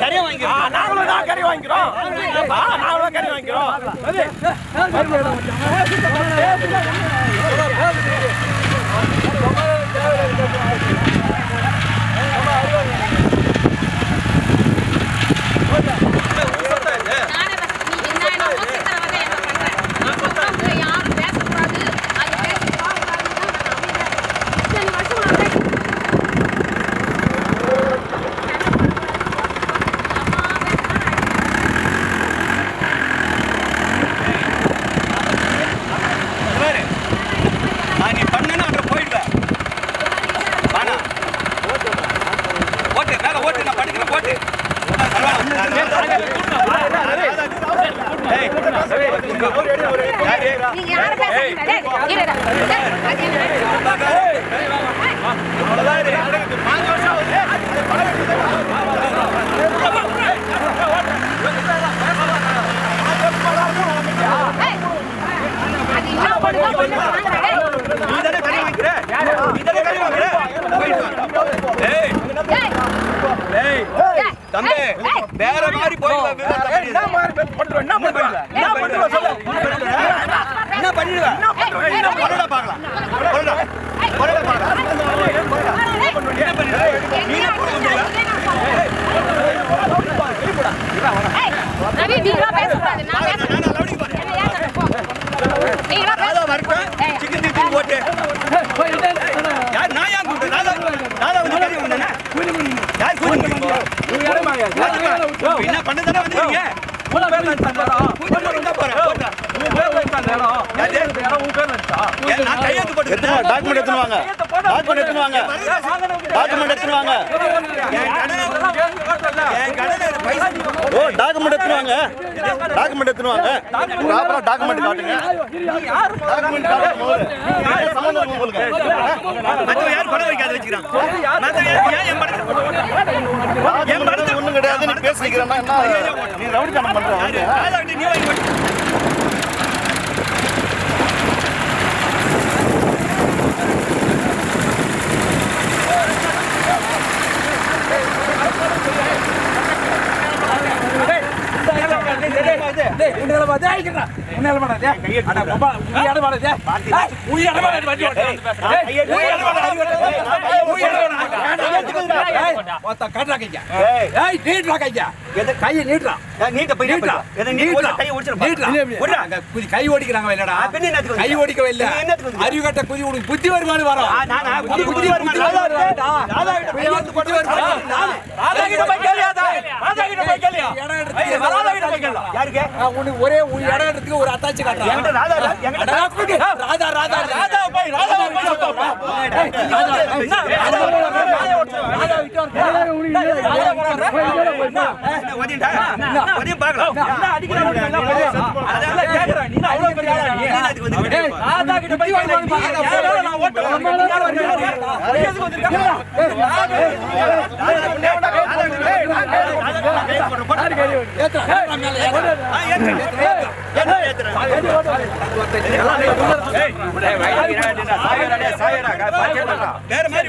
கரையை வாங்கிக்கிறேன் நாங்களும் தான் கறி வாங்கிக்கிறோம் நாங்களும் கறி வாங்கிக்கிறோம் நானே பஸ் நீ என்ன என்ன ஓசித்தர வந்து என்ன பண்றேன் நான் சொல்றேன் யாரும் பேசக்கூடாது அது பேசி போகக்கூடாதுன்னு இத்தனை வருஷம் நான் பேசி பாரு நான் நீ பண்ணனா அப்புறம் போயிடுவேன் வாடா ஓட்டு மேல ஓட்டு நான் படிக்கிறேன் ஓட்டு நீங்க யாரும் பேசக்கூடாது டேய், இரு, இரு. டேய், அது என்ன? டேய், அது இன்னும் ஒழுங்கா பண்ண வாங்குறேன். டேய், நீ தானே கறி வாங்கிக்கிற நீ தானே கறி வாங்குற போயிட்டு வா. ஏய் டேய், ஏய் டேய், தம்பி வேற மாதிரி விவரம் என்ன மாதிரி பண்றோம் என்ன பண்றோம் என்ன பண்றோம் சொல்லு என்ன பண்ணிடுவேன் என்ன பண்ணடா பார்க்கலாம் பண்ணடா பண்ணடா பார்க்கலாம் என்ன நீ என்ன பண்ணுவ. நான் பேசுறேன். நான் லவுடிக்கு பாரு என்ன. நீங்களாம் ராதா பேச- வரட்டும் சிக்கன் ஓட்டு யார் நான் ஏன் கூப்பிட்டு ராதா ராதா வந்து வந்தேன் யார் கூப்பிட்டு என்ன பண்ண தானே வந்தீங்க கூப்பிட்டு வந்தா போறேன் போட்டா. ஏன் நான் கையெழுத்து போட்டுக்கிறேன் டாக்குமெண்ட் எடுத்துன்னு வாங்க. டாக்குமெண்ட் எடுத்துன்னு வாங்க டாக்குமெண்ட் எடுத்துன்னு வாங்க என் என் ஓ டாக்குமெண்ட் எடுத்துன்னு வாங்க டாக்குமெண்ட் எடுத்துன்னு வாங்க ப்ராப்பரா டாக்குமெண்ட் காட்டுங்க டாக்குமெண்ட் காட்டுங்க உங்களுக்கு யார் பணம் வைக்காத வச்சுக்கிறான் யார் ஏன் என் டாக்குமெண்ட் ஒண்ணும் கிடையாது. நீ பேசிக்கிறேன்னா என்ன? நீ ரவுடித்தனம் பண்ற யாரு? ராதா கிட்ட நீ வாங்கி அடிக்கிறா. முன்னால மாட்டாதே. நீட்ட போய் நீட்டா எதை நீ ஒரு கையை ஒடிச்சிரு கை ஓடிக்கிறாங்க இல்லடா கை ஓடிக்கவே இல்ல? அறிவு கட்ட குதி உனக்கு புத்தி வருமானு வரும் புத்தி புத்தி வருமா ராதா ராதா கிட்ட போய் வந்து போட்டு ராதா கிட்ட போய் கேளியாதா ராதா கிட்ட போய் கேளியா இடம் எடுத்து ராதா கிட்ட போய் கேளா யாருக்கு ஆ, உனக்கு ஒரே ஒரு இடம் எடுத்துக்கு ஒரு அத்தாச்சி காட்டுறான் ராதா. ராதா ராதா ராதா போய் ராதா போய் சொல்லுப்பா வேற மாதிரி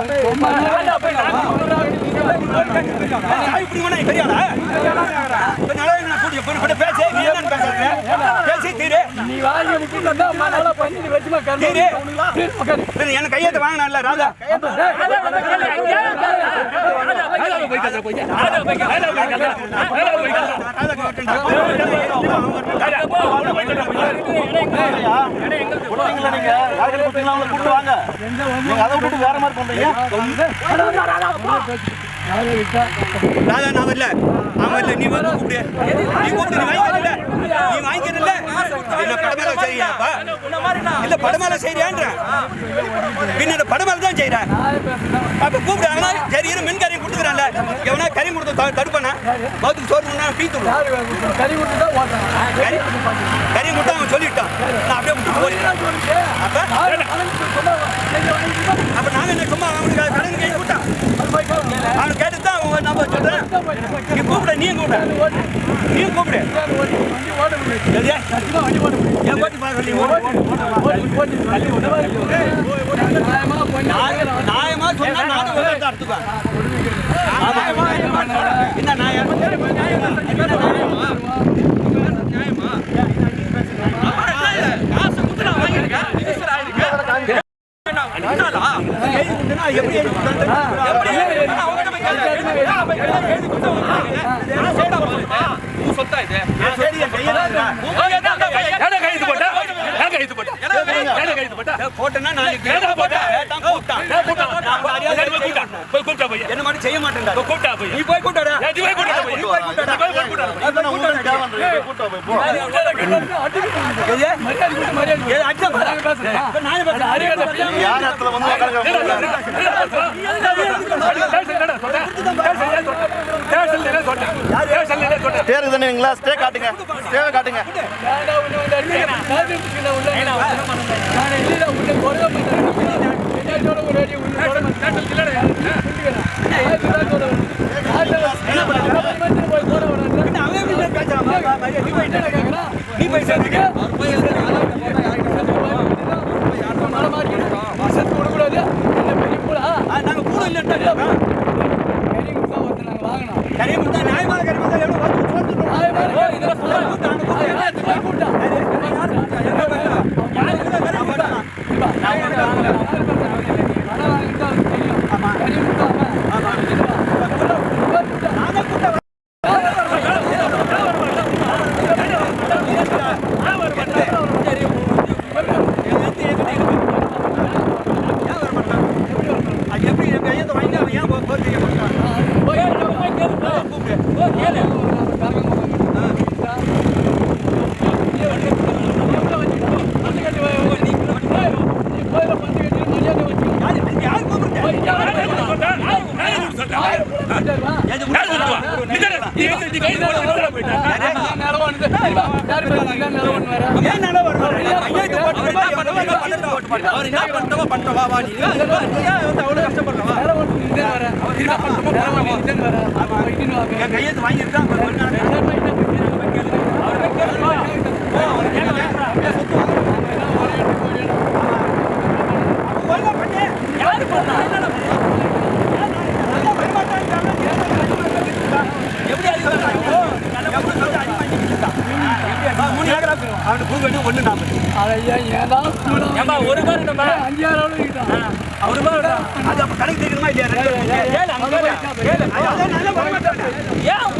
பண்றான் என்ன கையெழுத்து வாங்கினால ராதா நான் வரல. அவன் வரல. நீ வந்து கூப்பிடு. நீ கூப்பிடு நீ வாங்கிக்கிறல்ல நீ வாங்கிக்கிறல்ல இல்ல படமேல செய்யறியாப்பா இல்ல படமேல செய்யறியான்ற பின்ன படமேல தான் செய்யறேன். அப்ப கூப்பிடு அவனா சரி இரு மின் கறியும் கொடுத்துக்கிறான்ல. எவனா கறி கொடுத்து தடுப்பானா? பௌத்துக்கு சோறு முன்னா பீ தூள் கறி கறி கொடுத்தா அவன் சொல்லிட்டான். நான் அப்படியே விட்டு போறேன் அப்ப? அப்ப நாங்க என்ன சும்மா அவனுக்கு கடன் கை விட்டான் அவன் கேட்டு தான் அவன் நம்ம சொல்றேன். நீ கூப்பிட நீ கூப்பிட. நீ கூப்பிடு. சரியா? ஓட்டி பார்க்க நியாயமா சொன்னா நானும் என்ன நியாயம்? சொத்தா இது? போட்டேன்னா நாளைக்கு. நான் மரியாதை என்ன செய்ய போய். நீ போய் கூட்டாடா. நீ போய் கூட்டாடா. அதான் நான் உங்களுக்கு தேவைன்றீங்க. கூட்டு போய் போ எது? எது? அடிச்சா பாரு. இப்ப நானே பேசுறேன். யார் இடத்துல ஸ்டே காட்டுங்க காட்டுங்க அவன் எப்படி பேசுறான்? வா, வா, வா, நீ போய் நீ போய் சேர்ந்துக்க. ஆ, நாங்க கூட இல்லைன்ட்டா இருக்கோம். கறி கொடுத்தா நியாயமான கறி கொடுத்தா எவ்வளவு வந்து சொல்லிட்டு அது எப்படி என் கையத்தை வாங்கி அவன் ஏன் போ- போய் செய்ய மாட்டான்? யாரு யாரு கூப்பிடுறது? எது ஏன் நட வருவாரு? கையெழுத்து போட்டு வா, எவ்வளவு வேணா பண்ணிட்டு வா, போட்டு வா. அவர் என்ன பண்ணிட்டவோ பண்ணிட்டு வா, நீ. வந்து அவ்வளவு கஷ்டப்படுறவா? கையெழுத்து பண்ணு. யாரு பண்ணா? நல்லா வரமாட்டான்றாங்க. எப்படி அடிக்க வர்றாங்க? எவ்வளவு சொல்லி அடி வாங்கிட்டு இருக்கான்? வா, மூணு ஏக்கரா போயிடும். அவனுக்கு பூ வேணும், ஒண்ணு நாற்பது. அவரு தான் விடா. அது அப்ப கணக்கு தெரியுமா இல்லையா? பேரும். அதான் நல்லா வரமாட்டாங்க.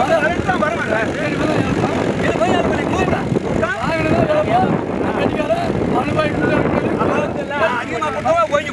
அவன் ரெண்டு தான் வரமாட்டாங்க. இது போய் அது பண்ணி கூப்பிடா. அவன் அதிகமா போட்டவா ஓய்ஞ்சு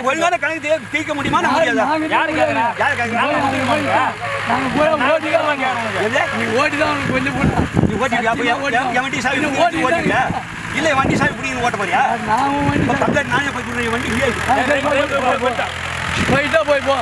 ஒழுங்கான கணக்கு தீர்க்க முடியுமா நான் நீ வண்டி சாவி பிடிக்கிட்டு வண்டி சாவி ஓட்ட போறியா நானே போய் வண்டி போயிட்டா போய் போ